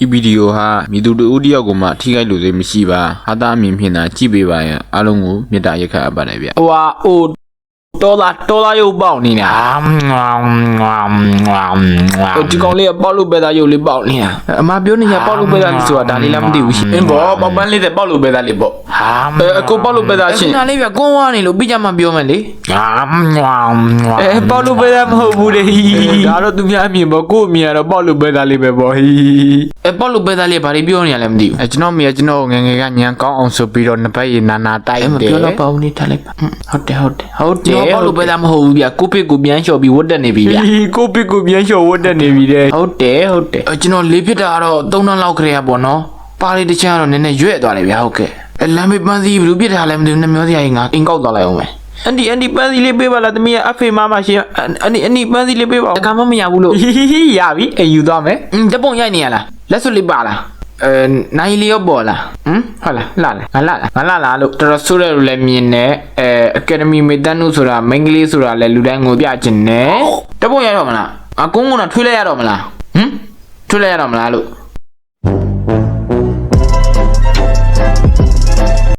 ဒီဗီဒီယိုဟာမိသူတို့ဦးတယောက်ကိုမှထိခိုက်လို့သေးမရှိပါဟာတာအမြင်ဖြင့်သာကြည့်ပေးပါရန်အားလုံးကိုမေတ္တာရက်ခတ်အပ်ပါတယ်ဗျဟိုဟာအို တော်လာတော်လာရုပ်ပေါက်နေတာဟိုဒီကောင်လေးကပေါက်လို့ပဲသားရုပ်လေးပေါက်နေတာအမပြောနေရပေါက်လို့ပဲသားဆိုတာဒါလေးလည်းမသိဘူးရှင်အင်းဘောပေါက်ပန်းလေးတဲ့ပေါက်လို့ပဲသားလေးပေါ့အဲအကိုပေါက်လို့ပဲသားရှင်နာလေးပြကွန်းဝါနေလို့ပြီးကြမှာပြောမယ်လေအဲပေါက်လို့ပဲသားမဟုတ်ဘူးလေဒါတော့သူများအမြင်ပေါ့ကို့အမြင်ကတော့ပေါက်လို့ပဲသားလေးပဲပေါ့ဟီအဲပေါက်လို့ပဲသားလေးဘာတွေပြောနေရလဲမသိဘူးအဲကျွန်တော်မိကကျွန်တော်ငငယ်ကညံကောင်းအောင်ဆိုပြီးတော့နှစ်ပတ်ရေနာနာတိုက်တယ်မပြောတော့ပါဘူးနေထားလိုက်ပါဟုတ်တယ်ဟုတ်တယ်ဟုတ်တယ်ပေါက်လို့ပဲသားမဟုတ်ဘူးဗျကိုပစ်ကိုပြန်လျှော်ပြီးဝတ်တက်နေပြီဗျကိုပစ်ကိုပြန်လျှော်ဝတ်တက်နေပြီတဲ့ဟုတ်တယ်ဟုတ်တယ်ကျွန်တော်လေးဖြစ်တာကတော့3နှစ်လောက်ခရေရပေါ့နော်ပါလေးတစ်ချမ်းကတော့နည်းနည်းရွက်သွားတယ်ဗျဟုတ်ကဲ့အဲလမ်းမေးပန်းစီဘလူးပြစ်ထားလဲမသိဘူးနှမျောစရာကြီးငါအင်ကောက်သွားလိုက်အောင်မယ်အန်ဒီအန်ဒီပန်းစီလေးပေးပါလားတမီးကအဖေမမရှိအန်ဒီအန်ဒီပန်းစီလေးပေးပါတကမှမရဘူးလို့ရပြီအယူသွားမယ်တပုံရိုက်နေရလားလက်စွပ်လေးပါလား အဲနိုင်လျောပေါ်လားဟမ်ဟုတ်လားလာလားငါလာလားငါလာလားလို့တော်တော်ဆိုးတယ်လို့လည်းမြင်တယ်အဲအကယ်ဒမီမေတန်နုဆိုတာမိန်းကလေးဆိုတာလည်းလူတိုင်းကိုပြချင်တယ်တပုံရိုက်တော့မလားအကုန်းကတော့ထွေးလိုက်ရတော့မလားဟမ်ထွေးလိုက်ရတော့မလားလို့